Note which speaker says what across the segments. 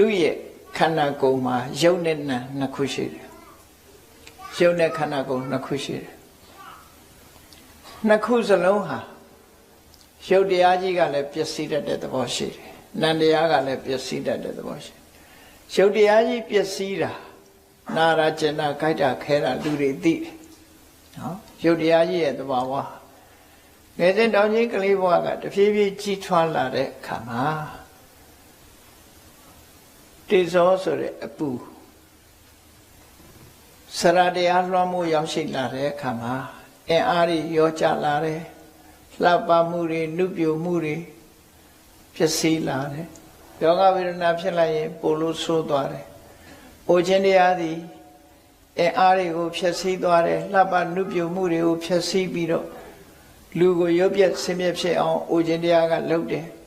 Speaker 1: လူရဲ့ခန္ဓာကိုယ်မှာယုတ်နဲ့နံနှစ်ခုရှိတယ်ယုတ်နဲ့ခန္ဓာကိုယ်နှစ်ခုရှိတယ်နှစ်ခုစလုံးဟာယုတ်တရားကြီးကလည်းပျက်စီးတတ်တဲ့သဘောရှိတယ်နံတရားကလည်းပျက်စီးတတ်တဲ့သဘောရှိတယ်ယုတ်တရားကြီးပျက်စီးတာနာရာကျင်နာခိုက်တာခဲတာလူတွေသိတယ်နော်ယုတ်တရားကြီးရဲ့သဘာဝငယ်စဉ်တောင်ကြီးကလေးဘဝကတဖြည်းဖြည်းကြီးထွားလာတဲ့အခါမှာ တေဇောဆိုတဲ့အပူစရတရားလွှမ်းမှုရောက်ရှိလာတဲ့အခါမှာအင်အားကြီးရောကြလာတယ်လှပမှုတွေနုပြိုမှုတွေဖြစ်စီလာတယ်ယောဂဝေဒနာဖြစ်လိုက်ရင်ပိုလို့ဆိုးသွားတယ်။အိုခြင်းတရားသည်အင်အားတွေကိုဖျက်ဆီးသွားတယ်လှပနုပြိုမှုတွေကိုဖျက်ဆီးပြီးတော့လူကိုရုပ်ပြက်ဆင်းရဲဖြစ်အောင်အိုခြင်းတရားကလုပ်တယ်။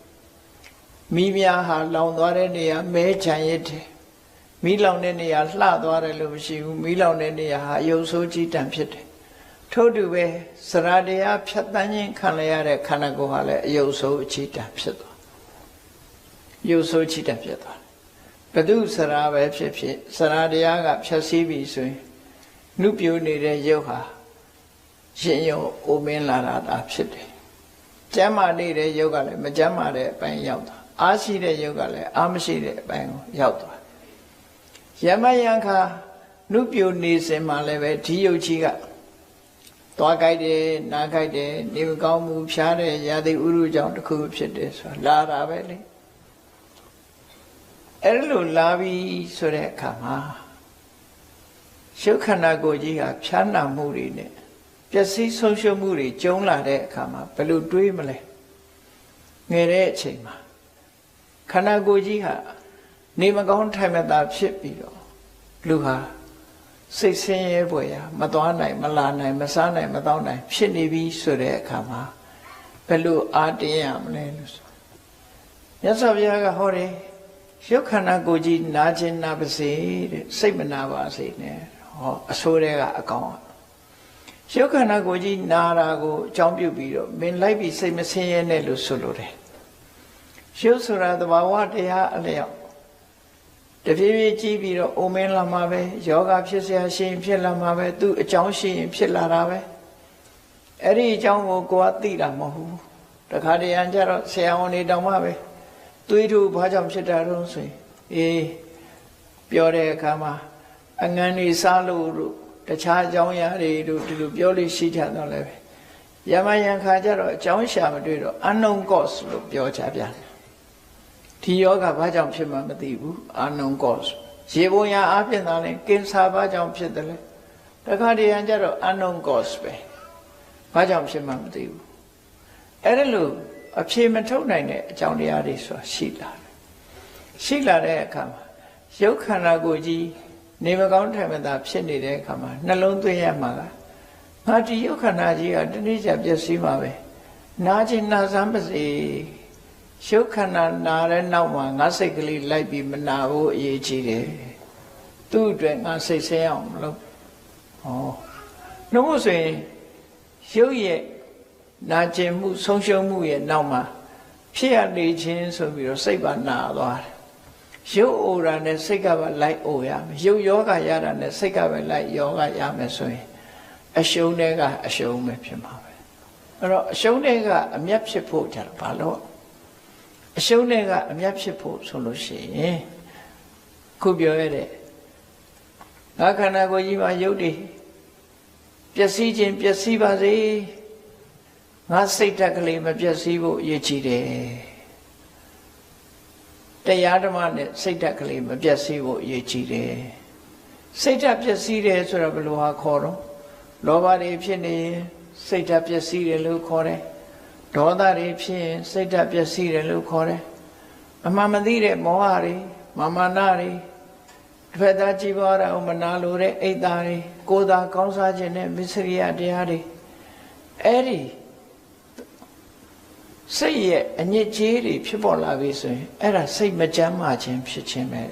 Speaker 1: မိများဟာလောင်သွားတဲ့နေရာမဲချံရစ်တယ်။မိလောင်တဲ့နေရာလှသွားတယ်လို့မရှိဘူး။မိလောင်တဲ့နေရာဟာအယုတ်ဆိုးကြီးတန်ဖြစ်တယ်။ထို့တူပဲစရတရားဖြတ်တန်းခြင်းခံရတဲ့ခန္ဓာကိုယ်ဟာလည်းအယုတ်ဆိုးအချီတန်ဖြစ်သွား။ယုတ်ဆိုးချီတန်ဖြစ်သွားတယ်။ဘဒုစရာပဲဖြစ်ဖြစ်စရာတရားကဖြတ်စည်းပြီဆိုရင်နှုတ်ပြိုနေတဲ့ယုတ်ဟာရှင်ယုံအိုမင်းလာတာဒါဖြစ်တယ်။ကျမ်းမာနေတဲ့ယုတ်ကလည်းမကျမ်းမာတဲ့အပိုင်းရောက်သွား။ အားရှိတဲ့ယုတ်ကလည်းအားမရှိတဲ့အပိုင်းကိုရောက်သွား။ယမယံခါနှုတ်ပြိုနေစဉ်မှာလည်းပဲဒီယုတ်ကြီးကသွားကြိုက်တယ်နားကြိုက်တယ်နေမကောင်းမှုဖြားတဲ့ရာသီဥတုကြောင့်တစ်ခုဖြစ်တယ်ဆိုတာလာတာပဲလေ။အဲ့လိုလာပြီဆိုတဲ့အခါမှာရှုပ်ခန္ဓာကိုယ်ကြီးကဖြားနာမှုတွေနဲ့ပျက်စီးဆုံးရှုံးမှုတွေကျုံလာတဲ့အခါမှာဘယ်လိုတွေးမလဲငယ်တဲ့အချိန်မှာ ခန္ဓာကိုယ်ကြီးဟာနေမကောင်းထိုင်မသာဖြစ်ပြီးတော့လူဟာစိတ်ဆင်းရဲပွေရမသွားနိုင်မလာနိုင်မစားနိုင်မတော့နိုင် ဖြစ်နေပြီဆိုတဲ့အခါမှာဘယ်လိုအားတင်းရမလဲလို့ဆိုမြတ်စွာဘုရားကဟောတယ်ရုပ်ခန္ဓာကိုယ်ကြီးနာခြင်းနာပါစေတဲ့စိတ်မနာပါစေနဲ့ဟောအဆိုးတွေကအကောင်ရုပ်ခန္ဓာကိုယ်ကြီးနာတာကိုအကြောင်းပြုပြီးတော့မင်းလိုက်ပြီးစိတ်မဆင်းရဲနဲ့လို့ဆိုလိုတယ် ရုပ်ဆိုတာသဘာဝတရားအလျောက်တဖြည်းဖြည်းကြီးပြီးတော့အိုမင်းလာမှာပဲယောဂဖြစ်เสียရှိရင်ဖြစ်လာမှာပဲသူ့အကြောင်းရှိရင်ဖြစ်လာတာပဲအဲ့ဒီအကြောင်းကိုကိုကသိတာမဟုတ်ဘူးတခါတည်းရန်ကြတော့ဆရာဝန်တွေတောင်မှပဲသွေးတို့ဘာကြောင့်ဖြစ်တာတော့ဆိုရင်အေးပြောတဲ့အခါမှာအငန်းနေစားလို့တို့တခြားအကြောင်းအရာတွေတို့ဒီလိုပြောလို့ရှိကြတော့လည်းပဲယမယံခါကျတော့အကြောင်းရှာမတွေ့တော့ unknown cause လို့ပြောကြပြန် ဒီယောဂဘာကြောင့်ဖြစ်မှမသိဘူး unknown cause ရေပုံရအဖြစ်သားလဲကင်ဆာဘာကြောင့်ဖြစ်တယ်လဲတခါတည်းရန်ကျတော့ unknown cause ပဲဘာကြောင့်ဖြစ်မှမသိဘူးအဲ့ဒါလို့အဖြေမထုတ်နိုင်တဲ့အကြောင်းတရားတွေဆိုတာရှိလာတယ်ရှိလာတဲ့အခါမှာရုပ်ခန္ဓာကိုယ်ကြီးနေမကောင်းထိုင်မသာဖြစ်နေတဲ့အခါမှာနှလုံးသွင်းရမှာကငါဒီရုပ်ခန္ဓာကြီးကတနေ့ကျပျက်စီးမှာပဲနာခြင်းနာစမ်းပါစေ ရုပ်ခန္ဓာနာတဲ့နောက်မှာငါစိတ်ကလေးလိုက်ပြီးမနာဖို့အရေးကြီးတယ်သူ့အတွက်ငါစိတ်ဆင်းအောင်မလုပ်ဟောနှုတ်ဆိုရင်ရုပ်ရဲ့နာကျင်မှုဆုံးရှုံးမှုရဲ့နောက်မှာဖြစ်ရနေခြင်းဆိုပြီးတော့စိတ်ပါနာသွားတယ်ရုပ်အိုတာနဲ့စိတ်ကပဲလိုက်အိုရမယ်ရုပ်ယောဂရတာနဲ့စိတ်ကပဲလိုက်ယောဂရမယ်ဆိုရင်အရှုံးတွေကအရှုံးပဲဖြစ်မှာပဲအဲ့တော့အရှုံးတွေကအမျက်ဖြစ်ဖို့ကြတော့ဘာလို့ အရှုံးတွေကအမျက်ဖြစ်ဖို့ဆိုလို့ရှိရင်ခုပြောရတဲ့ငါခန္ဓာကိုယ်ကြီးမှာရုပ်တွေပျက်စီးခြင်းပျက်စီးပါစေငါစိတ်ဓာတ်ကလေးမပျက်စီးဖို့အရေးကြီးတယ်တရားဓမ္မနဲ့စိတ်ဓာတ်ကလေးမပျက်စီးဖို့အရေးကြီးတယ်စိတ်ဓာတ်ပျက်စီးတယ်ဆိုတော့ဘယ်လိုဟာခေါ်တော့လောဘတွေဖြစ်နေရင်စိတ်ဓာတ်ပျက်စီးတယ်လို့ခေါ်တယ် ဒေါသတွေဖြစ်ရင်စိတ်ဓာတ်ပျက်စီးတယ်လို့ခေါ်တယ်အမှန်မသိတဲ့မောဟတွေမာမနာတွေတစ်ဖက်သားကြည်ပွားတာမနာလိုတဲ့အိတ်သားတွေကိုယ်သာကောင်းစားခြင်းနဲ့မစ္စရိယတရားတွေအဲ့ဒီစိတ်ရဲ့အညစ်အကြေးတွေဖြစ်ပေါ်လာပြီဆိုရင်အဲ့ဒါစိတ်မကြမ်းမာခြင်းဖြစ်ခြင်းပဲ